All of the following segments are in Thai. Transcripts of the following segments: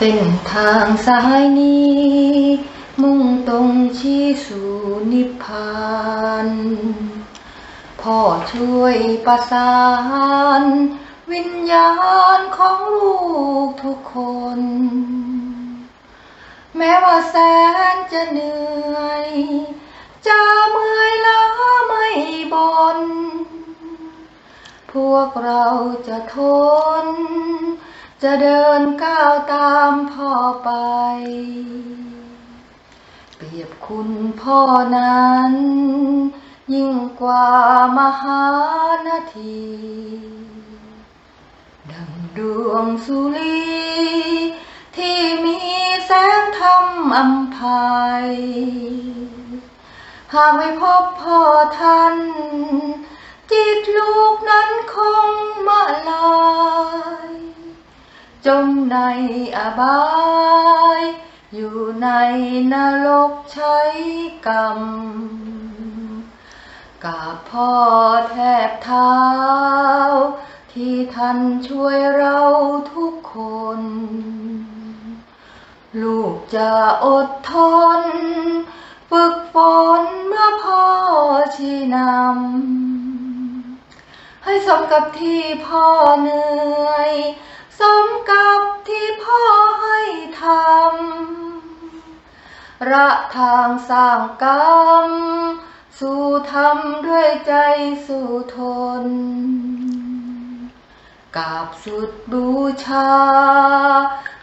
เส้นทางสายนี้ มุ่งตรงชี้สู่นิพพานพ่อช่วยประสาน วิญญาณของลูกทุกคน แม้ว่าแสนจะเหนื่อย จะเมื่อยล้าไม่บน พวกเราจะทน จะเดินก้าวตามพ่อไป เปรียบคุณพ่อนั้น ยิ่งกว่ามหานาที ดังดวงสุรีที่มีแสงธรรมอำภัยหากไม่พบพ่อท่าน จิตลูกนั้นคงมาลา จมในอบาย อยู่ในนรกใช้กรรมกราบพ่อแทบเท้า ที่ท่านช่วยเราทุกคน ลูกจะอดทน ฝึกฝนเมื่อพ่อชี้นำให้สมกับที่พ่อเหนื่อย สมกับที่พ่อให้ทำระทางสร้างกรรม สู่ทำด้วยใจสู่ทนกราบสุดบูชา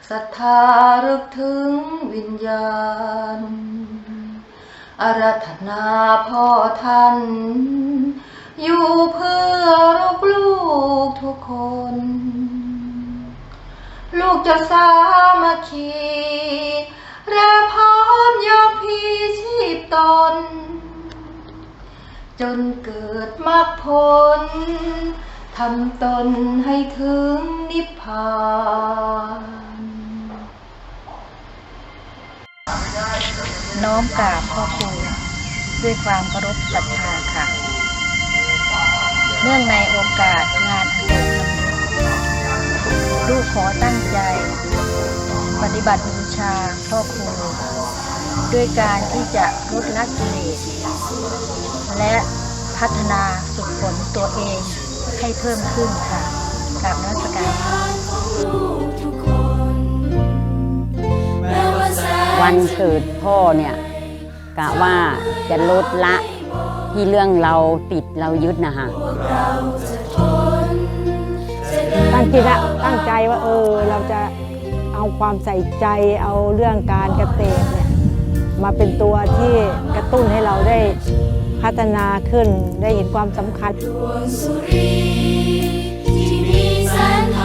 ศรัทธารึกถึงวิญญาณ อารัธนาพ่อท่าน อยู่เพื่อลูกลูกทุกคน ลูกจะสามัคคีและพร้อมยอมพีชีพตน จนเกิดมรรคผลทำตนให้ถึงนิพพานน้อมกราบพ่อครูด้วยความเคารพศรัทธาค่ะ เนื่องในโอกาสงานอ ลูกขอตั้งใจ ปฏิบัติบูชาพ่อครูด้วยการที่จะลดละกิเลสและพัฒนาฝึกฝนตัวเองให้เพิ่มขึ้นค่ะกราบนมัสการวันเกิดพ่อเนี่ยกะว่าจะลดละที่เรื่องเราติดเรายึดนะฮะ ตั้งจิตอะตั้งใจว่าเออเราจะเอาความใส่ใจเอาเรื่องการเกษตรเนี่ยมาเป็นตัวที่กระตุ้นให้เราได้พัฒนาขึ้นได้เห็นความสำคัญ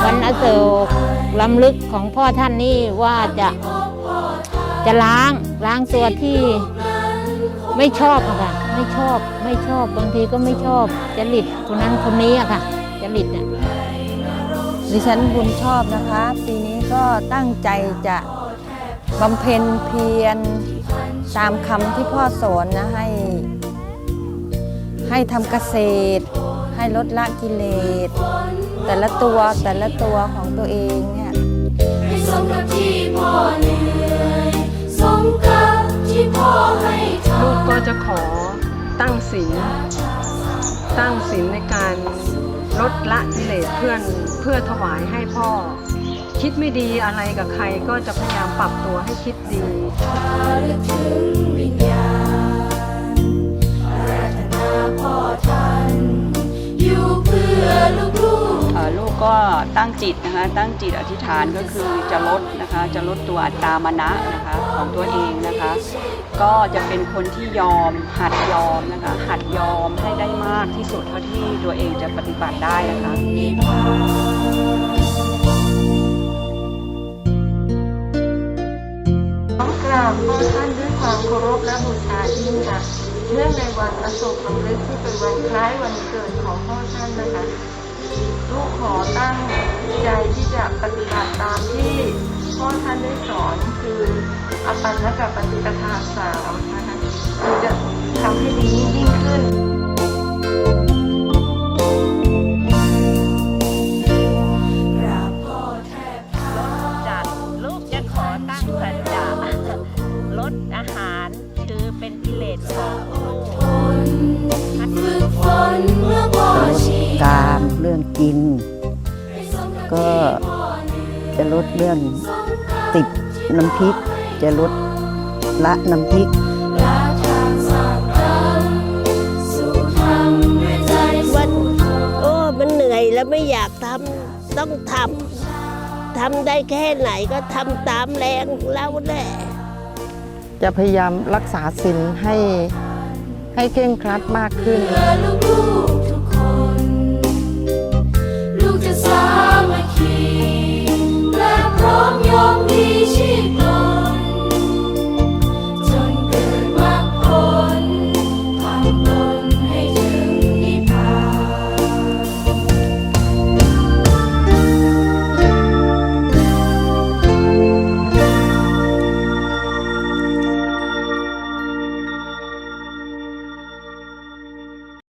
วันอโศกลำลึกของพ่อท่านนี่ว่าจะจะล้างล้างตัวที่ไม่ชอบอะค่ะ ไม่ชอบไม่ชอบบางทีก็ไม่ชอบจริตคนนั้นคนนี้อะค่ะจริตเนี่ย ดิฉันบุญชอบนะคะ ปีนี้ก็ตั้งใจจะบำเพ็ญเพียรตามคำที่พ่อสอนนะให้ ให้ทำเกษตร ให้ลดละกิเลส แต่ละตัวแต่ละตัวของตัวเองเนี่ยให้สมกับที่พ่อเหนื่อยสมกับที่พ่อให้ทลูกก็จะขอตั้งศีลตั้งศีลในการ ลดละกิเลสเพื่อนเพื่อถวายให้พ่อ คิดไม่ดีอะไรกับใครก็จะพยายามปรับตัวให้คิดดี ก็ตั้งจิตนะคะตั้งจิตอธิษฐานก็คือจะลดนะคะจะลดตัวอัตตามานะนะคะของตัวเองนะคะ ก็จะเป็นคนที่ยอมหัดยอมนะคะหัดยอมให้ได้มากที่สุดเท่าที่ตัวเองจะปฏิบัติได้นะคะน้อมกราบพ่อท่านด้วยความเคารพและบูชายิ่งค่ะเนื่องในวันอโศกสำลึกที่เป็นวันคล้ายวันเกิดของพ่อท่านนะคะ ลูกขอตั้งใจที่จะปฏิบัติตามที่พ่อท่านได้สอนคืออปันนกับปฏิปทาสาวนะคะจะทำให้ดียิ่งขึ้น รื่องกิน ก็จะลดเรื่องติดน้ำพริก จะลดละน้ำพริกมันโอ้มันเหนื่อยแล้วไม่อยากทำต้องทำทำได้แค่ไหนก็ทำตามแรงเราแหละจะพยายามรักษาศีลให้ให้เคร่งครัดมากขึ้น เพื่